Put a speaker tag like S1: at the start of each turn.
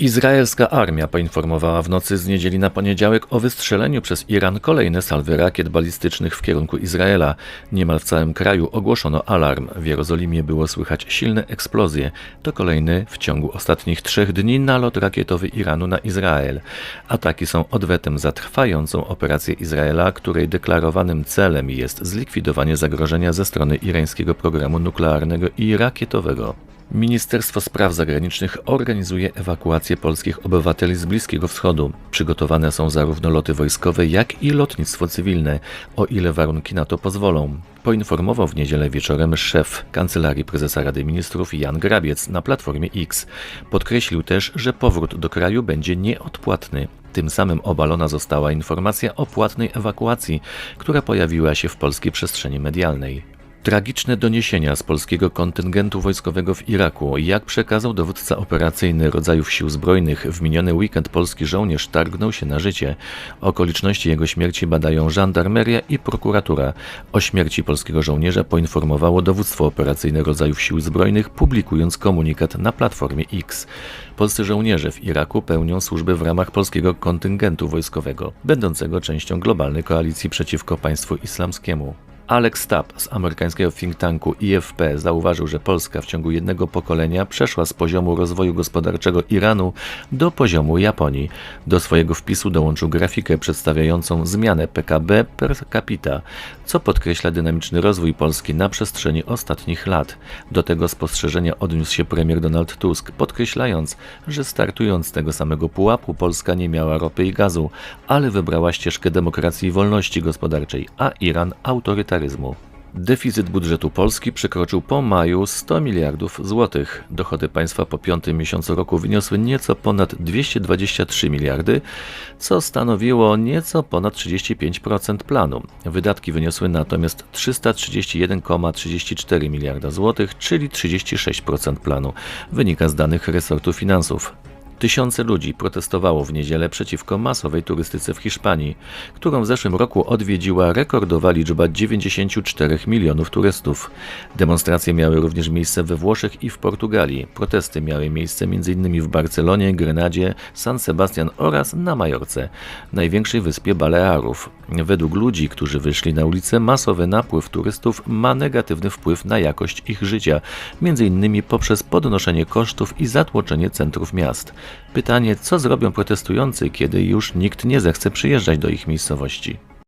S1: Izraelska armia poinformowała w nocy z niedzieli na poniedziałek o wystrzeleniu przez Iran kolejne salwy rakiet balistycznych w kierunku Izraela. Niemal w całym kraju ogłoszono alarm. W Jerozolimie było słychać silne eksplozje. To kolejny w ciągu ostatnich trzech dni nalot rakietowy Iranu na Izrael. Ataki są odwetem za trwającą operację Izraela, której deklarowanym celem jest zlikwidowanie zagrożenia ze strony irańskiego programu nuklearnego i rakietowego. Ministerstwo Spraw Zagranicznych organizuje ewakuację polskich obywateli z Bliskiego Wschodu. Przygotowane są zarówno loty wojskowe, jak i lotnictwo cywilne, o ile warunki na to pozwolą. Poinformował w niedzielę wieczorem szef Kancelarii Prezesa Rady Ministrów Jan Grabiec na Platformie X. Podkreślił też, że powrót do kraju będzie nieodpłatny. Tym samym obalona została informacja o płatnej ewakuacji, która pojawiła się w polskiej przestrzeni medialnej. Tragiczne doniesienia z polskiego kontyngentu wojskowego w Iraku. Jak przekazał dowódca operacyjny rodzajów sił zbrojnych, w miniony weekend polski żołnierz targnął się na życie. Okoliczności jego śmierci badają żandarmeria i prokuratura. O śmierci polskiego żołnierza poinformowało dowództwo operacyjne rodzajów sił zbrojnych, publikując komunikat na platformie X. Polscy żołnierze w Iraku pełnią służbę w ramach polskiego kontyngentu wojskowego, będącego częścią globalnej koalicji przeciwko państwu islamskiemu. Alex Tapp z amerykańskiego think tanku IFP zauważył, że Polska w ciągu jednego pokolenia przeszła z poziomu rozwoju gospodarczego Iranu do poziomu Japonii. Do swojego wpisu dołączył grafikę przedstawiającą zmianę PKB per capita, co podkreśla dynamiczny rozwój Polski na przestrzeni ostatnich lat. Do tego spostrzeżenia odniósł się premier Donald Tusk, podkreślając, że startując z tego samego pułapu Polska nie miała ropy i gazu, ale wybrała ścieżkę demokracji i wolności gospodarczej, a Iran autorytaryzmu militaryzmu. Deficyt budżetu Polski przekroczył po maju 100 miliardów złotych. Dochody państwa po piątym miesiącu roku wyniosły nieco ponad 223 miliardy, co stanowiło nieco ponad 35% planu. Wydatki wyniosły natomiast 331,34 miliarda złotych, czyli 36% planu, wynika z danych resortu finansów. Tysiące ludzi protestowało w niedzielę przeciwko masowej turystyce w Hiszpanii, którą w zeszłym roku odwiedziła rekordowa liczba 94 milionów turystów. Demonstracje miały również miejsce we Włoszech i w Portugalii. Protesty miały miejsce m.in. w Barcelonie, Grenadzie, San Sebastian oraz na Majorce, największej wyspie Balearów. Według ludzi, którzy wyszli na ulicę, masowy napływ turystów ma negatywny wpływ na jakość ich życia, m.in. poprzez podnoszenie kosztów i zatłoczenie centrów miast. Pytanie, co zrobią protestujący, kiedy już nikt nie zechce przyjeżdżać do ich miejscowości?